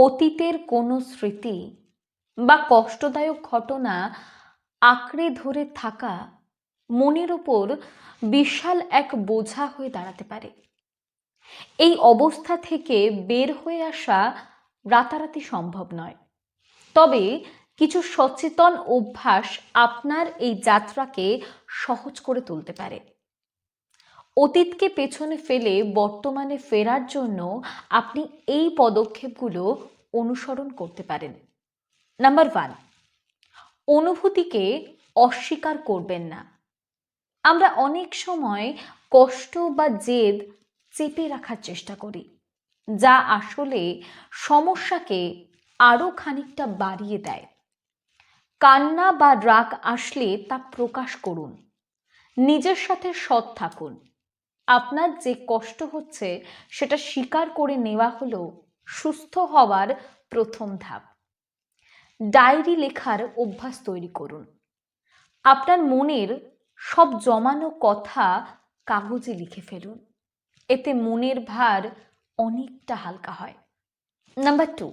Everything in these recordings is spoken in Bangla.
অতীতের কোনো স্মৃতি বা কষ্টদায়ক ঘটনা আঁকড়ে ধরে থাকা মনের ওপর বিশাল এক বোঝা হয়ে দাঁড়াতে পারে। এই অবস্থা থেকে বের হয়ে আসা রাতারাতি সম্ভব নয়। তবে কিছু সচেতন অভ্যাস আপনার এই যাত্রাকে সহজ করে তুলতে পারে। অতীতকে পেছনে ফেলে বর্তমানে ফেরার জন্য আপনি এই পদক্ষেপগুলো অনুসরণ করতে পারেন। নাম্বার ওয়ান, অনুভূতিকে অস্বীকার করবেন না। আমরা অনেক সময় কষ্ট বা জেদ চেপে রাখার চেষ্টা করি, যা আসলে সমস্যাকে আরও খানিকটা বাড়িয়ে দেয়। কান্না বা রাগ আসলে তা প্রকাশ করুন, নিজের সাথে সৎ থাকুন। আপনার যে কষ্ট হচ্ছে, সেটা স্বীকার করে নেওয়া হলো সুস্থ হওয়ার প্রথম ধাপ। ডায়েরি লেখার অভ্যাস তৈরি করুন। আপনার মনের সব জমানো কথা কাগজে লিখে ফেলুন। এতে মনের ভার অনেকটা হালকা হয়। নাম্বার টু,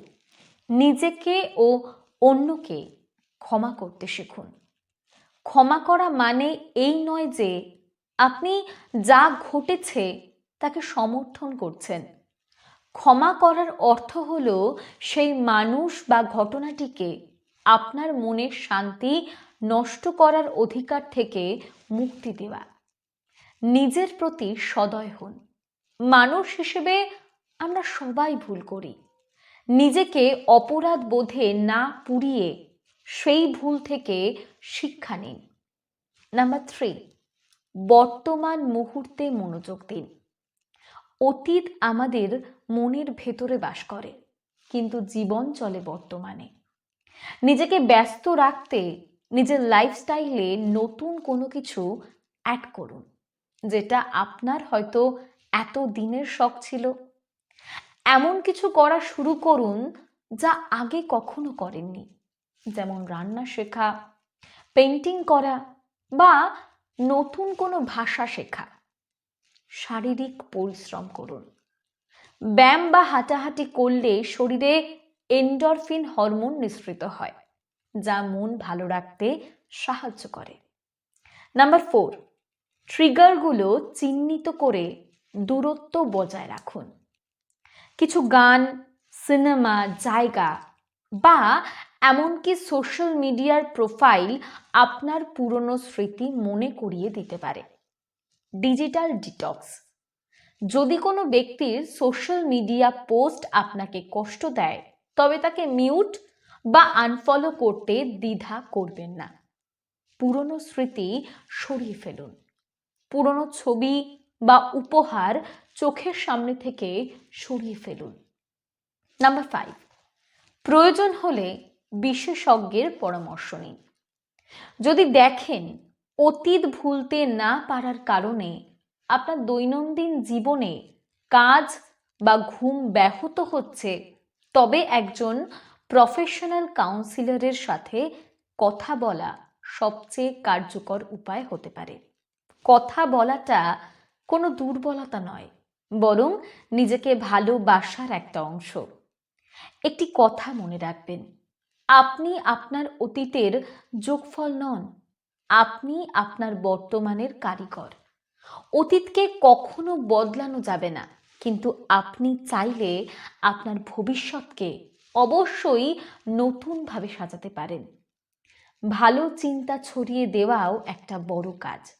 নিজেকে ও অন্যকে ক্ষমা করতে শিখুন। ক্ষমা করা মানে এই নয় যে আপনি যা ঘটেছে তাকে সমর্থন করছেন। ক্ষমা করার অর্থ হলো সেই মানুষ বা ঘটনাটিকে আপনার মনের শান্তি নষ্ট করার অধিকার থেকে মুক্তি দেওয়া। নিজের প্রতি সদয় হন। মানুষ হিসেবে আমরা সবাই ভুল করি। নিজেকে অপরাধ বোধে না পুড়িয়ে সেই ভুল থেকে শিক্ষা নিন। নাম্বার থ্রি বর্তমান মুহূর্তে মনোযোগ দিন। অতীত আমাদের মনের ভেতরে বাস করে, কিন্তু জীবন চলে বর্তমানে। নিজেকে ব্যস্ত রাখতে, নিজের লাইফস্টাইলে নতুন কোনো কিছু অ্যাড করুন, যেটা আপনার হয়তো এত দিনের শখ ছিল। এমন কিছু করা শুরু করুন যা আগে কখনো করেননি। যেমন রান্না শেখা পেন্টিং করা বা নতুন কোনো ভাষা শেখা। শারীরিক পরিশ্রম করুন। ব্যায়াম বা হাঁটাহাঁটি করলে শরীরে এন্ডরফিন হরমোন নিঃসৃত হয়, যা মন ভালো রাখতে সাহায্য করে। নাম্বার ফোর, ট্রিগারগুলো চিহ্নিত করে দূরত্ব বজায় রাখুন। কিছু গান, সিনেমা, জায়গা বা এমনকি সোশ্যাল মিডিয়ার প্রোফাইল আপনার পুরনো স্মৃতি মনে করিয়ে দিতে পারে। ডিজিটাল ডিটক্স যদি কোনো ব্যক্তির সোশ্যাল মিডিয়া পোস্ট আপনাকে কষ্ট দেয়, তবে তাকে মিউট বা আনফলো করতে দ্বিধা করবেন না। পুরনো স্মৃতি সরিয়ে ফেলুন। পুরনো ছবি বা উপহার চোখের সামনে থেকে সরিয়ে ফেলুন। নাম্বার ফাইভ প্রয়োজন হলে বিশেষজ্ঞের পরামর্শ নিন। যদি দেখেন অতীত ভুলতে না পারার কারণে আপনার দৈনন্দিন জীবনে কাজ বা ঘুম ব্যাহত হচ্ছে, তবে একজন প্রফেশনাল কাউন্সিলরের সাথে কথা বলা সবচেয়ে কার্যকর উপায় হতে পারে। কথা বলাটা কোনো দুর্বলতা নয়, বরং নিজেকে ভালোবাসার একটা অংশ। একটি কথা মনে রাখবেন আপনি আপনার অতীতের যোগফল নন। আপনি আপনার বর্তমানের কারিগর। অতীতকে কখনো বদলানো যাবে না। কিন্তু আপনি চাইলে আপনার ভবিষ্যৎকে অবশ্যই নতুনভাবে সাজাতে পারেন। ভালো চিন্তা ছড়িয়ে দেওয়াও একটা বড় কাজ।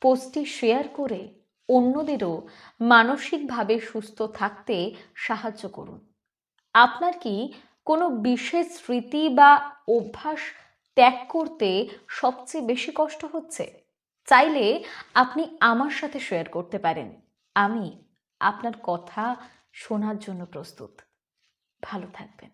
পোস্টটি শেয়ার করে অন্যদেরও মানসিকভাবে সুস্থ থাকতে সাহায্য করুন। আপনার কি কোনো বিশেষ স্মৃতি বা অভ্যাস ত্যাগ করতে সবচেয়ে বেশি কষ্ট হচ্ছে? চাইলে আপনি আমার সাথে শেয়ার করতে পারেন। আমি আপনার কথা শোনার জন্য প্রস্তুত। ভালো থাকবেন।